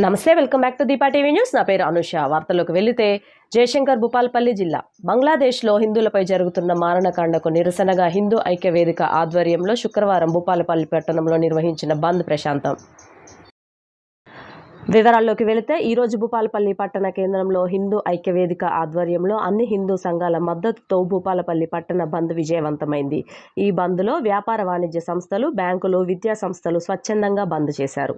నమస్తే welcome back to Deepa TV news. నా పేరు అనుష. వార్తల్లోకి వెళితే జయశంకర్ భూపాల్పల్లి జిల్లా. బంగ్లాదేశ్లో హిందువులపై జరుగుతున్న మారణకాండకు నిరసనగా హిందూ ఐక్య వేదిక ఆధ్వర్యంలో శుక్రవారం భూపాలపల్లి పట్టణంలో నిర్వహించిన బంద్ ప్రశాంతం. వివరాల్లోకి వెళితే ఈరోజు భూపాలపల్లి పట్టణ కేంద్రంలో హిందూ ఐక్యవేదిక ఆధ్వర్యంలో అన్ని హిందూ సంఘాల మద్దతుతో భూపాలపల్లి పట్టణ బంద్ విజయవంతమైంది. ఈ బంద్లో వ్యాపార వాణిజ్య సంస్థలు బ్యాంకులు విద్యా సంస్థలు స్వచ్ఛందంగా బంద్ చేశారు.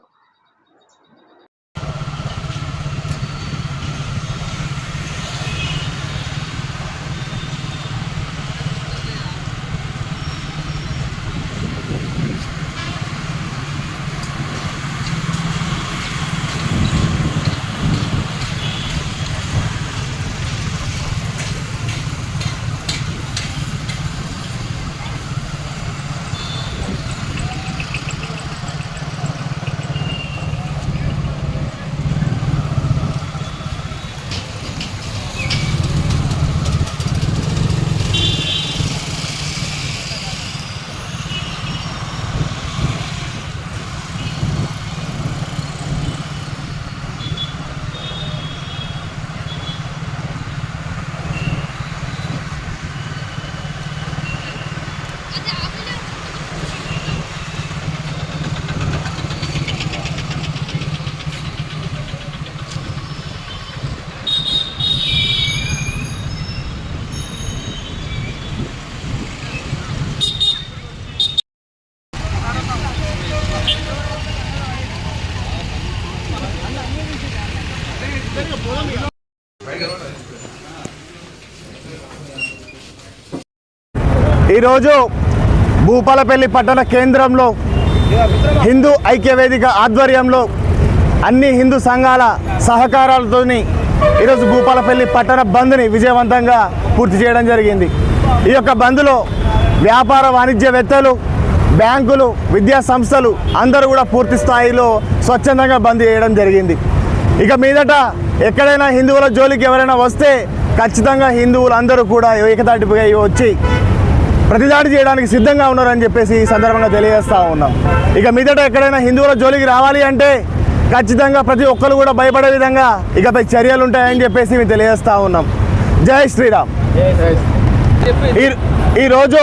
ఈరోజు భూపాలపల్లి పట్టణ కేంద్రంలో హిందూ ఐక్య వేదిక ఆధ్వర్యంలో అన్ని హిందూ సంఘాల సహకారాలతోని ఈరోజు భూపాలపల్లి పట్టణ బంద్ని విజయవంతంగా పూర్తి చేయడం జరిగింది. ఈ యొక్క బంద్లో వ్యాపార వాణిజ్యవేత్తలు బ్యాంకులు విద్యా సంస్థలు అందరూ కూడా పూర్తి స్థాయిలో స్వచ్ఛందంగా బంద్ చేయడం జరిగింది. ఇక మీదట ఎక్కడైనా హిందువుల జోలికి ఎవరైనా వస్తే ఖచ్చితంగా హిందువులు అందరూ కూడా ఏకతాటిపై వచ్చి ప్రతిదాడి చేయడానికి సిద్ధంగా ఉన్నారని చెప్పేసి ఈ సందర్భంగా తెలియజేస్తూ ఉన్నాం. ఇక మీదట ఎక్కడైనా హిందువుల జోలికి రావాలి అంటే ఖచ్చితంగా ప్రతి ఒక్కరు కూడా భయపడే విధంగా ఇకపై చర్యలు ఉంటాయని చెప్పేసి మేము తెలియజేస్తూ ఉన్నాం. జై శ్రీరామ్. ఈ ఈరోజు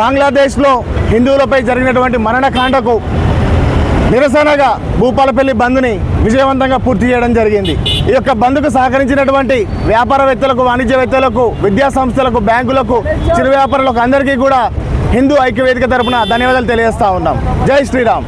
బంగ్లాదేశ్లో హిందువులపై జరిగినటువంటి మరణకాండకు నిరసనగా భూపాలపల్లి బంద్ని విజయవంతంగా పూర్తి చేయడం జరిగింది. ఈ యొక్క బంద్కు సహకరించినటువంటి వ్యాపారవేత్తలకు వాణిజ్యవేత్తలకు విద్యా సంస్థలకు బ్యాంకులకు చిరు వ్యాపారులకు అందరికీ కూడా హిందూ ఐక్యవేదిక తరఫున తరపున ధన్యవాదాలు తెలియజేస్తా ఉన్నాం. జై శ్రీరామ్.